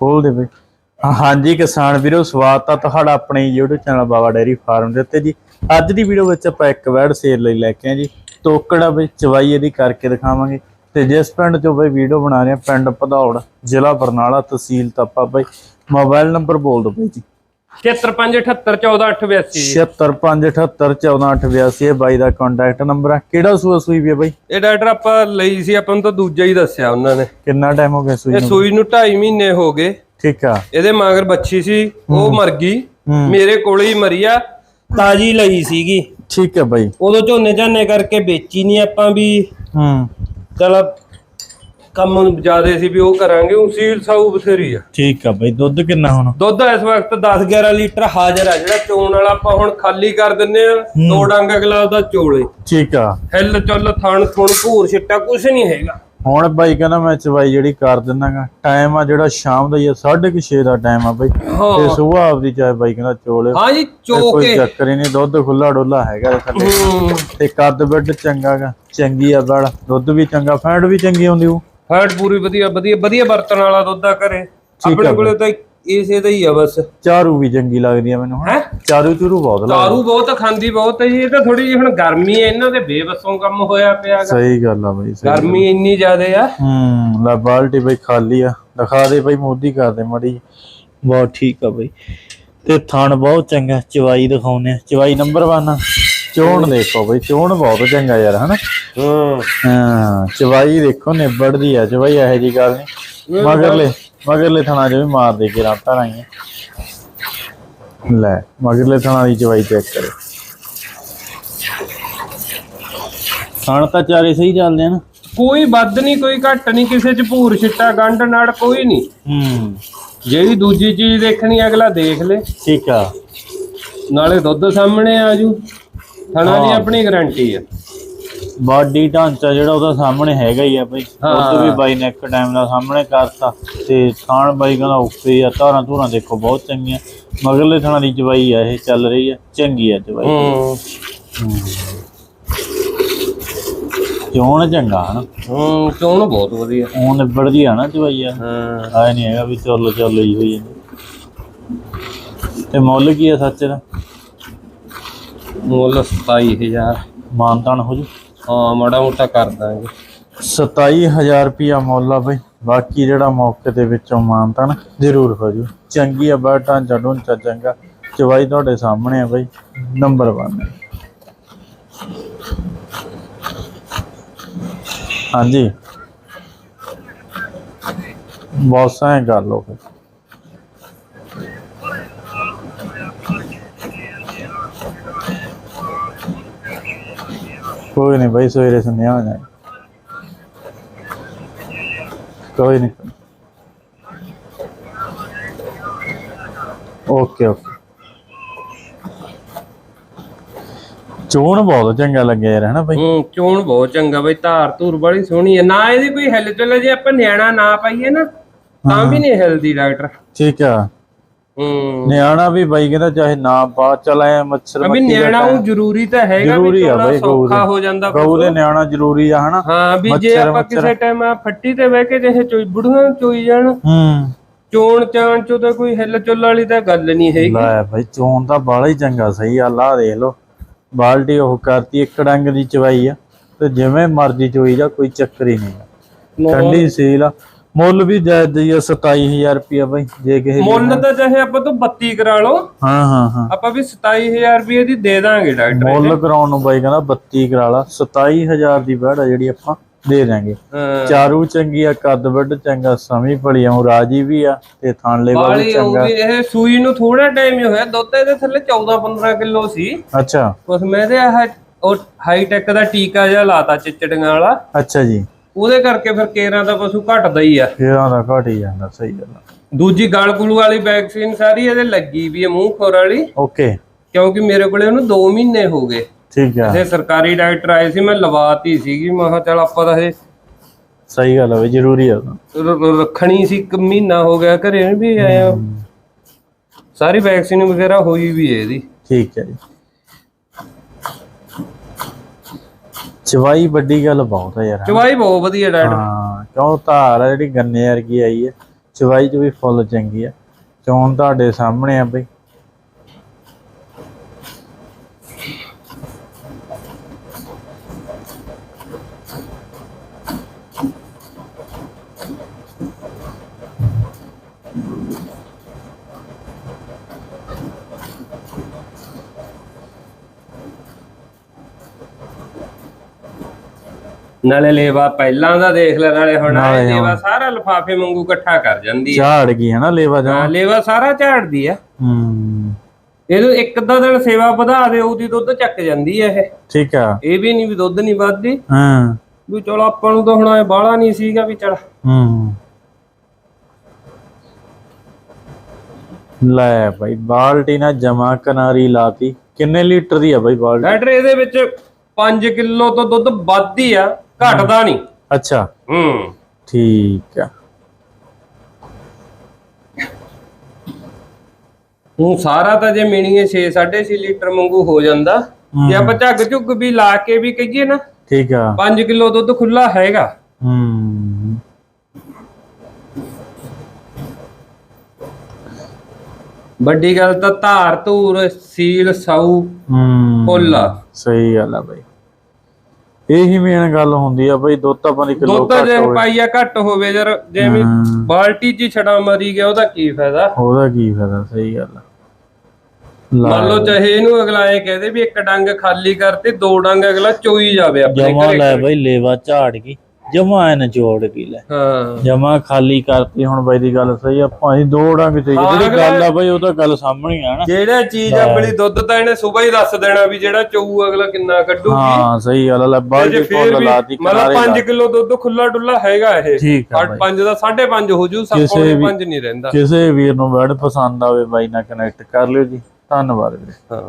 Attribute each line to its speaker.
Speaker 1: ਖੋਲ ਦੇ ਬਈ। ਹਾਂਜੀ ਕਿਸਾਨ ਵੀਰੋ, ਸਵਾਗਤ ਆ ਤੁਹਾਡਾ ਆਪਣੇ YouTube channel Baba dairy farm ਦੇ ਉੱਤੇ ਜੀ। ਅੱਜ ਦੀ ਵੀਡੀਓ ਵਿੱਚ ਆਪਾਂ ਇੱਕ ਵੈਡ ਸੇਲ ਲਈ ਲੈ ਕੇ ਆਏ ਜੀ। ਤੋਕੜਾ ਬਈ ਚਵਾਈ ਇਹਦੀ ਕਰਕੇ ਦਿਖਾਵਾਂਗੇ। ਤੇ ਜਿਸ ਪਿੰਡ ਚੋਂ ਬਈ ਵੀਡੀਓ ਬਣਾ ਰਹੇ ਆ, ਪਿੰਡ ਭਦੌੜ, ਜ਼ਿਲ੍ਹਾ ਬਰਨਾਲਾ ਤਹਿਸੀਲ ਤਪਾ ਬਈ, ਮੋਬਾਈਲ ਨੰਬਰ ਬੋਲ ਦਿਓ ਬਈ ਜੀ।
Speaker 2: 7578148882
Speaker 1: 7658148882 ਇਹ ਬਾਈ ਦਾ ਕੰਟੈਕਟ ਨੰਬਰ ਆ। ਕਿਹੜਾ ਸੂਆ ਸੂਈ ਵੀ ਆ ਬਈ?
Speaker 2: ਇਹ ਡਾਕਟਰ ਆਪਾਂ ਲਈ ਸੀ ਆਪਾਂ ਨੂੰ ਤਾਂ ਦੂਜਾ ਹੀ ਦੱਸਿਆ ਉਹਨਾਂ ਨੇ।
Speaker 1: ਕਿੰਨਾ ਟਾਈਮ ਹੋ ਗਿਆ ਸੂਈ
Speaker 2: ਇਹ
Speaker 1: ਨੂੰ?
Speaker 2: ਸੂਈ ਨੂੰ 2.5 ਮਹੀਨੇ ਹੋ ਗਏ।
Speaker 1: ਠੀਕ ਆ।
Speaker 2: ਇਹਦੇ ਮਗਰ ਬੱਚੀ ਸੀ ਉਹ ਮਰ ਗਈ। ਮੇਰੇ ਕੋਲੇ ਹੀ ਮਰੀ ਆ। ਤਾਜੀ ਲਈ ਸੀਗੀ।
Speaker 1: ਠੀਕ ਹੈ ਬਾਈ।
Speaker 2: ਉਦੋਂ ਝੋਨੇ ਝਾਨੇ ਕਰਕੇ ਵੇਚੀ ਨਹੀਂ ਆਪਾਂ ਵੀ।
Speaker 1: ਹੂੰ।
Speaker 2: ਚਲ ਕੰਮ ਜਿਆਦੇ ਸੀ ਵੀ ਉਹ ਕਰਾਂਗੇ ਉਹ ਸੀਲ ਸਾਊ ਬਥੇਰੀ ਆ।
Speaker 1: ਠੀਕ ਆ ਬਾਈ ਦੁੱਧ ਕਿੰਨਾ ਹੁਣ?
Speaker 2: ਦੁੱਧ ਇਸ ਵਕਤ 10 11 ਲੀਟਰ ਹਾਜ਼ਰ ਆ ਜਿਹੜਾ ਚੋਣ ਵਾਲਾ ਆਪਾਂ ਹੁਣ ਖਾਲੀ ਕਰ ਦਿੰਨੇ ਆ ਦੋ ਡੰਗ ਅਗਲਾ ਉਹਦਾ ਚੋਲੇ।
Speaker 1: ਠੀਕ ਆ।
Speaker 2: ਹਿੱਲ ਚੁੱਲ ਥਣ ਥੁਣ ਭੂਰ ਛਿੱਟਾ ਕੁਛ ਨਹੀਂ ਹੈਗਾ।
Speaker 1: ਹੁਣ ਬਾਈ ਕਹਿੰਦਾ ਮੈਂ ਚਵਾਈ ਜਿਹੜੀ ਕਰ ਦਿੰਨਾਗਾ ਟਾਈਮ ਆ ਜਿਹੜਾ ਸ਼ਾਮ ਦਾ ਹੀ ਆ 6:30 ਦਾ ਟਾਈਮ ਆ ਬਾਈ। ਤੇ ਸੁਬਾਹ ਆਪਦੀ ਚਾਹੇ ਬਾਈ ਕਹਿੰਦਾ ਚੋਲੇ।
Speaker 2: ਹਾਂ ਜੀ
Speaker 1: ਕੋਈ
Speaker 2: ਚੋਕੇ।
Speaker 1: ਚੱਕਰ ਹੀ ਨਹੀਂ ਦੁੱਧ ਖੁੱਲਾ ਡੋਲਾ ਹੈਗਾ ਥੱਲੇ। ਤੇ ਕੱਦ ਬਿੱਡ ਚੰਗਾਗਾ ਚੰਗੀ ਆ ਬੜ ਦੁੱਧ ਵੀ ਚੰਗਾ ਫੈਂਟ ਵੀ ਚੰਗੀ ਹੁੰਦੀ ਉਹ
Speaker 2: ਫੈਟ ਪੂਰੀ ਵਧੀਆ ਵਧੀਆ ਵਧੀਆ ਬਰਤਨ ਵਾਲਾ ਦੁੱਧ ਆ ਘਰੇ। ਆਪਣੇ ਕੋਲੇ ਤਾਂ ਇਸੇ ਦਾ ਹੀ ਆ ਬਸ।
Speaker 1: ਚਾਰੂ ਵੀ ਚੰਗੀ ਲੱਗਦੀ ਆ ਮੈਨੂੰ
Speaker 2: ਹੈ?
Speaker 1: ਚਾਰੂ ਚੂਰੂ ਬਹੁਤ ਲੱਗਦਾ
Speaker 2: ਦਾਰੂ ਬਹੁਤ ਖਾਂਦੀ ਬਹੁਤ ਹੈ ਜੀ। ਇਹ ਤਾਂ ਥੋੜੀ ਜਿਹੀ ਹੁਣ ਗਰਮੀ ਹੈ ਇਹਨਾਂ ਦੇ ਬੇਵਸੋਂ ਕੰਮ ਹੋਇਆ ਪਿਆ।
Speaker 1: ਸਹੀ ਗੱਲ ਆ ਬਾਈ
Speaker 2: ਗਰਮੀ ਇੰਨੀ ਜ਼ਿਆਦੇ ਆ।
Speaker 1: ਹੂੰ ਲੈ ਬਾਲਟੀ ਬਈ ਖਾਲੀ ਆ। ਦਿਖਾ ਦੇ ਬਈ ਮੋਦੀ ਕਰ ਦੇ ਮੜੀ ਬਹੁਤ ਠੀਕ ਆ ਬਈ। ਤੇ ਥਣ ਬਹੁਤ ਚੰਗਾ ਚਵਾਈ ਦਿਖਾਉਨੇ ਆ। ਚਵਾਈ ਨੰਬਰ 1 ਚੋਣ ਦੇਖੋ ਬਈ ਚੋਣ ਬਹੁਤ ਚੰਗਾ ਯਾਰ ਹਨਾ?
Speaker 2: ਹਾਂ।
Speaker 1: ਹਾਂ ਚਵਾਈ ਦੇਖੋ ਨਿਬੜਦੀ ਆ ਚਵਾਈ ਇਹੋ ਜੀ ਗੱਲ ਨਹੀਂ। ਮਗਰਲੇ ਮਗਰਲੇ ਥਣਾ ਜੋ ਵੀ ਮਾਰ ਦੇ ਕੇ ਰਾਤਾਂ ਰਾਈਆਂ। ਲੈ ਮਗਰਲੇ ਥਣਾ ਦੀ ਚਵਾਈ ਚੈੱਕ ਕਰੋ ਥਣ ਤਾਂ ਚਾਰੇ ਸਹੀ ਚੱਲਦੇ ਆ ਨਾ।
Speaker 2: ਕੋਈ ਵੱਧ ਨਹੀਂ ਕੋਈ ਘੱਟ ਨਹੀਂ ਕਿਸੇ ਚ ਭੂਰ ਛਿੱਟਾ ਗੰਢ ਨਾੜ ਕੋਈ ਨਹੀਂ।
Speaker 1: ਹੂੰ।
Speaker 2: ਜਿਹੜੀ ਦੂਜੀ ਚੀਜ਼ ਦੇਖਣੀ ਅਗਲਾ ਦੇਖ ਲੇ।
Speaker 1: ਠੀਕ ਆ।
Speaker 2: ਨਾਲੇ ਦੁੱਧ ਸਾਹਮਣੇ ਆ ਜੂ। ਥਣਾ ਦੀ ਆਪਣੀ ਗਾਰੰਟੀ ਆ।
Speaker 1: ਬਾਡੀ ਢਾਂਚਾ ਜਿਹੜਾ ਉਹਦਾ ਸਾਹਮਣੇ ਹੈਗਾ ਹੀ ਆ ਬਈ। ਉਹ ਵੀ ਬਾਈ ਨੇ ਇੱਕ ਟਾਈਮ ਦਾ ਸਾਹਮਣੇ ਕਰਤਾ ਤੇ ਥਾਣ ਬਾਈ ਕਹਿੰਦਾ ਓਕੇ ਆ ਧਾਰਾਂ ਧੂਰਾਂ ਦੇਖੋ ਬਹੁਤ ਚੰਗੀਆਂ। ਮਗਰਲੇ ਥਾਣਾ ਦੀ ਚਵਾਈ ਆ ਇਹ ਚੱਲ ਰਹੀ ਆ ਚੰਗੀ ਆ ਚਵਾਈ
Speaker 2: ਹੂੰ।
Speaker 1: ਚੋਣ ਚੰਗਾ ਹਨਾ?
Speaker 2: ਹੂੰ ਚੋਣ ਬਹੁਤ ਵਧੀਆ।
Speaker 1: ਉਹ ਨਿਬੜਦੀ ਆ ਨਾ ਚਵਾਈ ਆ।
Speaker 2: ਹਾਂ।
Speaker 1: ਆਏ ਨਹੀਂ ਹੈਗਾ ਵੀ ਚੱਲ ਚੱਲ ਹੀ ਹੋਈ ਜਾਂਦੀ ਤੇ ਮੁੱਲ ਕੀ ਆ ਸੱਚ ਦਾ?
Speaker 2: ਮੁੱਲ 27000
Speaker 1: ਮਾਨਤਾਨ ਹੋ ਜੂ।
Speaker 2: ਹਾਂ ਮਾੜਾ ਮੋਟਾ ਕਰ ਦਾਂਗੇ।
Speaker 1: 27000 ਰੁਪਿਆ ਮੁੱਲ ਆ ਬਈ। ਬਾਕੀ ਜਿਹੜਾ ਮੌਕੇ ਦੇ ਵਿੱਚੋਂ ਮਾਨਤਾਨ ਜ਼ਰੂਰ ਹੋ ਜੂ। ਚੰਗੀ ਆ ਬਾ ਢਾਂਚਾ ਢੂੰਚਾ ਚੰਗਾ। ਚਵਾਈ ਤੁਹਾਡੇ ਸਾਹਮਣੇ ਆ ਬਈ। ਨੰਬਰ 1 ਹਾਂਜੀ। ਬੌਸਾਂ ਕਰ ਲੋ ਫਿਰ ਕੋਈ ਨਹੀਂ ਭਾਈ ਸਵੇਰੇ ਸੁਣਿਆ ਹੋ ਜਾਏ ਕੋਈ ਨਹੀਂ ਓਕੇ ਓਕੇ। ਚੋਣ ਬਹੁਤ ਚੰਗਾ ਲੱਗਿਆ ਯਾਰ ਹਨਾ ਭਾਈ
Speaker 2: ਹੂੰ ਚੋਣ ਬਹੁਤ ਚੰਗਾ ਬਈ ਧਾਰ ਧੂਰ ਬੜੀ ਸੋਹਣੀ ਹੈ ਨਾ ਇਹਦੀ ਕੋਈ ਹਿੱਲ ਚੁੱਲ ਜੇ ਆਪਾਂ ਨਿਆਣਾ ਨਾ ਪਾਈਏ ਨਾ ਤਾਂ ਵੀ ਨਹੀਂ ਹਿਲਦੀ ਡਾਕਟਰ।
Speaker 1: ਠੀਕ ਆ।
Speaker 2: ਹੂੰ।
Speaker 1: ਨਿਆਣਾ ਵੀ ਬਾਈ ਕਹਿੰਦਾ ਚਾਹੇ ਨਾ ਪਾ ਚਲਾਏ ਮੱਛਰ ਦਾ
Speaker 2: ਨਿਆਣਾ ਉਹ। ਜ਼ਰੂਰੀ ਤਾਂ ਹੈਗਾ ਵੀ ਥੋੜਾ ਸੌਖਾ। ਹੋ ਜਾਂਦਾ
Speaker 1: ਗਊ ਦੇ ਨਿਆਣਾ ਜ਼ਰੂਰੀ ਆ ਹਨਾ?
Speaker 2: ਹਾਂ ਵੀ ਜੇ ਆਪਾਂ। ਕਿਸੇ ਟਾਈਮ ਆ ਫੱਟੀ ਤੇ ਬਹਿ ਕੇ ਜਿਹੇ ਚੋਈ ਬੁੜੀਆਂ ਚੋਈ ਜਾਣ।
Speaker 1: ਹੂੰ।
Speaker 2: ਚੋਣ ਚਾਣ ਚੋਂ ਤਾਂ ਕੋਈ ਹਿੱਲ ਚੁੱਲ ਵਾਲੀ ਤਾਂ ਗੱਲ ਨਹੀਂ ਹੈਗੀ।
Speaker 1: ਲੈ ਭਾਈ ਚੋਣ ਤਾਂ ਬਾਲਾ ਹੀ ਚੰਗਾ ਸਹੀ ਆ ਲਾ ਦੇਖ ਲੋ ਬਾਲਟੀ ਉਹ ਕਰਤੀ ਇੱਕ ਡੰਗ ਦੀ ਚਵਾਈ ਆ। ਤੇ ਜਿਵੇਂ ਮਰਜ਼ੀ ਚੋਈ ਜਾ ਕੋਈ ਚੱਕਰ ਹੀ ਨਹੀਂ। ਠੰਡੀ ਸੀਲ ਆ। ਮੁੱਲ ਵੀ ਜਾਇਜ਼ ਹੀ ਆ 27000 ਰੁਪਿਆ ਬਾਈ ਜੇ ਕਿਸੇ ਦੀ-
Speaker 2: ਮੁੱਲ ਤਾਂ ਚਾਹੇ ਆਪਾਂ ਤੋਂ 32 ਕਰਾ ਲਓ।
Speaker 1: ਹਾਂ ਹਾਂ ਹਾਂ।
Speaker 2: ਆਪਾਂ ਵੀ 27000 ਰੁਪਏ ਦੀ ਦੇ ਦਾਂਗੇ ਡਾਕਟਰ
Speaker 1: ਮੁੱਲ ਕਰਾਉਣ ਨੂੰ ਬਾਈ ਕਹਿੰਦਾ 32 ਕਰਾ ਲਾ 27000 ਦੀ ਆ ਜਿਹੜੀ ਆਪਾਂ ਦੇ ਦਾਂਗੇ।
Speaker 2: ਹਾਂ।
Speaker 1: ਚਾਰੂ ਚੰਗੀ ਆ ਕੱਦ ਵੱਡ ਚੰਗਾ ਸਮੀ ਭਲੀ ਆ ਰਾਜੀ ਵੀ ਆ ਤੇ ਥਾਣਲੇ ਵਾਲੀ
Speaker 2: ਵਾਲੀ
Speaker 1: ਚੰਗਾ।
Speaker 2: ਹੋਊਗੀ ਇਹ ਸੂਈ ਨੂੰ ਥੋੜਾ ਟਾਈਮ ਹੀ ਹੋਇਆ ਦੁੱਧ ਇਹਦੇ ਥੱਲੇ 14 15 ਕਿਲੋ ਸੀ।
Speaker 1: ਅੱਛਾ।
Speaker 2: ਉਸ ਮੈਂ ਤੇ ਆਹ ਉਹ ਹਾਈ ਟੈਕ ਦਾ ਟੀਕਾ ਜਿਹਾ ਲਾਤਾ ਚਿਚੜੀਆਂ ਵਾਲਾ।
Speaker 1: ਅੱਛਾ ਜੀ।
Speaker 2: ਉਹਦੇ ਕਰਕੇ ਫਿਰ ਕੇਰਾਂ ਦਾ ਪਸ਼ੂ ਘਟਦਾ ਹੀ ਆ।
Speaker 1: ਫੇਰਾਂ ਦਾ ਘਟ ਹੀ ਜਾਂਦਾ ਸਹੀ ਗੱਲ ਆ।
Speaker 2: ਦੂਜੀ ਗਲ ਗੁਲੂ ਵਾਲੀ ਵੈਕਸੀਨ ਸਾਰੀ ਇਹਦੇ ਲੱਗੀ ਵੀ ਹੈ ਮੂੰਹ ਖੋਰ ਵਾਲੀ।
Speaker 1: ਓਕੇ।
Speaker 2: ਕਿਉਂਕਿ ਮੇਰੇ ਕੋਲੇ ਉਹਨੂੰ 2 ਮਹੀਨੇ ਹੋ ਗਏ।
Speaker 1: ਠੀਕ ਆ।
Speaker 2: ਤੇ ਸਰਕਾਰੀ ਡਾਕਟਰ ਆਏ ਸੀ ਮੈਂ ਲਵਾਤੀ ਸੀਗੀ ਮੈਂ ਕਿਹਾ ਚੱਲ ਆਪਾਂ ਤਾਂ ਇਹ
Speaker 1: ਸਹੀ ਗੱਲ ਆ ਬਈ ਜ਼ਰੂਰੀ ਆ। ਤਾਂ।
Speaker 2: ਰ- ਰ- ਰੱਖਣੀ ਸੀ ਇੱਕ ਮਹੀਨਾ ਹੋ ਗਿਆ ਘਰੇ ਵੀ ਆਇਆ ਸਾਰੀ ਵੈਕਸੀਨ ਵਗੈਰਾ ਹੋਈ ਵੀ ਹੈ ਇਹਦੀ।
Speaker 1: ਠੀਕ ਹੈ ਜੀ। ਚਵਾਈ ਵੱਡੀ ਗੱਲ ਬਹੁਤ ਹੈ ਯਾਰ
Speaker 2: ਚਵਾਈ ਬਹੁਤ ਵਧੀਆ ਡਾਕਟਰ
Speaker 1: ਹਾਂ ਕਿਉਂ ਧਾਰ ਆ ਜਿਹੜੀ ਗੰਨੇ ਵਰਗੀ ਆਈ ਹੈ ਚਵਾਈ ਚ ਵੀ ਫੁੱਲ ਚੰਗੀ ਆ। ਚੋਣ ਤੁਹਾਡੇ ਸਾਹਮਣੇ ਆ ਬਈ।
Speaker 2: ਨਾਲੇ ਲੇਵਾ ਪਹਿਲਾਂ ਦਾ ਦੇਖ ਲੈ ਨਾਲੇ ਹੁਣ
Speaker 1: ਨਾਲੇ
Speaker 2: ਆਹ। ਲੇਵਾ ਸਾਰਾ ਲਫਾਫੇ ਵਾਂਗੂ ਇਕੱਠਾ ਕਰ ਜਾਂਦੀ ਹੈ
Speaker 1: ਝਾੜ ਗਈ ਹੈ ਨਾ ਲੇਵਾ ਜਾ
Speaker 2: ਹਾਂ ਲੇਵਾ ਸਾਰਾ ਝਾੜਦੀ ਆ।
Speaker 1: ਹੂੰ।
Speaker 2: ਇਹਨੂੰ ਇੱਕ ਅੱਧਾ ਦਿਨ ਸੇਵਾ ਵਧਾ ਦੇ ਉਹਦੀ ਦੁੱਧ ਚੱਕ ਜਾਂਦੀ ਹੈ ਇਹ।
Speaker 1: ਠੀਕ ਆ।
Speaker 2: ਇਹ ਵੀ ਨਹੀਂ ਵੀ ਦੁੱਧ ਨਹੀਂ ਵੱਧਦੀ।
Speaker 1: ਹਾਂ।
Speaker 2: ਵੀ ਚਲੋ ਆਪਾਂ ਨੂੰ ਤਾਂ ਹੁਣ ਇਹ ਬਾਹਲਾ ਨਹੀਂ ਸੀਗਾ ਵੀ ਚਲ।
Speaker 1: ਹੂੰ। ਲੈ ਭਾਈ ਬਾਲਟੀ ਨਾਲ ਜਮਾ ਕਨਾਰੀ ਲਾਤੀ। ਕਿੰਨੇ ਲੀਟਰ ਦੀ ਆ ਭਾਈ ਬਾਲਟੀ?
Speaker 2: ਡਾਕਟਰ ਇਹਦੇ ਵਿੱਚ 5 ਕਿਲੋ ਤੋਂ ਦੁੱਧ ਵੱਧਦੀ ਆ। ਘਟਦਾ ਨਹੀਂ।
Speaker 1: ਅੱਛਾ।
Speaker 2: ਹੂੰ।
Speaker 1: ਠੀਕ ਆ।
Speaker 2: ਹੁਣ ਸਾਰਾ ਤਾਂ ਜੇ ਮਿਣੀਏ 6 6.5 ਲੀਟਰ ਵਾਂਗੂ ਹੋ ਜਾਂਦਾ। ਜੇ ਆਪਾਂ ਝੱਗ ਝੁੱਗ ਵੀ ਲਾ ਕੇ ਵੀ ਕਹੀਏ ਨਾ
Speaker 1: ਠੀਕ ਆ।
Speaker 2: 5 ਕਿਲੋ ਦੁੱਧ ਖੁੱਲਾ ਹੈਗਾ।
Speaker 1: ਹੂੰ।
Speaker 2: ਵੱਡੀ ਗੱਲ ਤਾਂ ਧਾਰ ਧੂਰ ਸੀਲ ਸਾਊ
Speaker 1: ਹੂੰ।
Speaker 2: ਆ।
Speaker 1: ਸਹੀ ਗੱਲ ਆ ਭਾਈ ਇਹੀ ਮੇਨ ਗੱਲ ਹੁੰਦੀ ਆ ਭਾਈ ਦੁੱਧ ਤਾਂ ਪਾਣੀ ਕਿਲੋ
Speaker 2: ਦੁੱਧ ਜੇ ਪਾਈਆ ਘੱਟ ਹੋਵੇ ਯਾਰ ਜਿਵੇਂ। ਬਾਲਟੀ 'ਚ ਛੜਾ ਮਰੀ ਗਿਆ ਉਹਦਾ ਕੀ ਫਾਇਦਾ?
Speaker 1: ਉਹਦਾ ਕੀ ਫਾਇਦਾ ਸਹੀ ਗੱਲ ਆ।
Speaker 2: ਮੰਨ ਲਓ ਚਾਹੇ ਇਹਨੂੰ ਅਗਲਾ ਇਹ ਕਹਦੇ ਵੀ ਇੱਕ ਡੰਗ ਖਾਲੀ ਕਰਤੇ ਦੋ ਡੰਗ ਅਗਲਾ ਚੋਈ ਜਾਵੇ ਆਪਣੇ
Speaker 1: ਜਮਾ
Speaker 2: ਘਰੇ
Speaker 1: ਲੈ ਭਾਈ ਲੇਵਾ ਝਾੜ ਗਈ ਜਮਾ ਐਨ ਜੋੜ ਗਈ ਲੈ।
Speaker 2: ਹਾਂ।
Speaker 1: ਜਮਾ ਖਾਲੀ ਕਰਤੀ ਹੁਣ ਬਾਈ ਦੀ ਗੱਲ ਸਹੀ ਆ ਭਾਈ ਦੋ ਡੰਗ ਚਾਹੀਦੀ
Speaker 2: ਹਾਂ,
Speaker 1: ਜਿਹੜੀ ਗੱਲ ਆ ਬਾਈ ਉਹ ਤਾਂ ਗੱਲ ਸਾਹਮਣੇ ਆ ਨਾ।
Speaker 2: ਜਿਹੜਾ ਚੀਜ਼ ਆਪਣੀ ਦੁੱਧ ਤਾਂ ਇਹਨੇ ਸਵੇਰ ਹੀ ਦੱਸ ਦੇਣਾ ਵੀ ਜਿਹੜਾ ਚੋਊ ਅਗਲਾ ਕਿੰਨਾ ਕੱਢੂਗੀ।
Speaker 1: ਹਾਂ ਸਹੀ ਗੱਲ ਆ ਲੈ
Speaker 2: ਫੇਰ
Speaker 1: ਫੁੱਲ
Speaker 2: ਵੀ
Speaker 1: ਲਾਤੀ
Speaker 2: ਮਤਲਬ
Speaker 1: ਕਿਨਾਰੇ
Speaker 2: 5 ਕਿਲੋ ਦੁੱਧ ਖੁੱਲਾ ਡੁੱਲਾ ਹੈਗਾ ਇਹ।
Speaker 1: ਠੀਕ ਆ ਬਾਈ।
Speaker 2: 5 ਦਾ 5.5 ਹੋ ਜੂ ਸਭ
Speaker 1: ਕਿਸੇ
Speaker 2: ਕੋਲੇ
Speaker 1: ਵੀ-
Speaker 2: 5 ਨਹੀਂ ਰਹਿੰਦਾ।
Speaker 1: ਕਿਸੇ ਵੀਰ ਨੂੰ ਵਰਡ ਪਸੰਦ ਆਵੇ ਬਾਈ ਨਾਲ ਕਨੈਕਟ ਕਰ ਲਿਓ ਜੀ। ਧੰਨਵਾਦ ਵੀਰੇ।
Speaker 2: ਹਾਂ।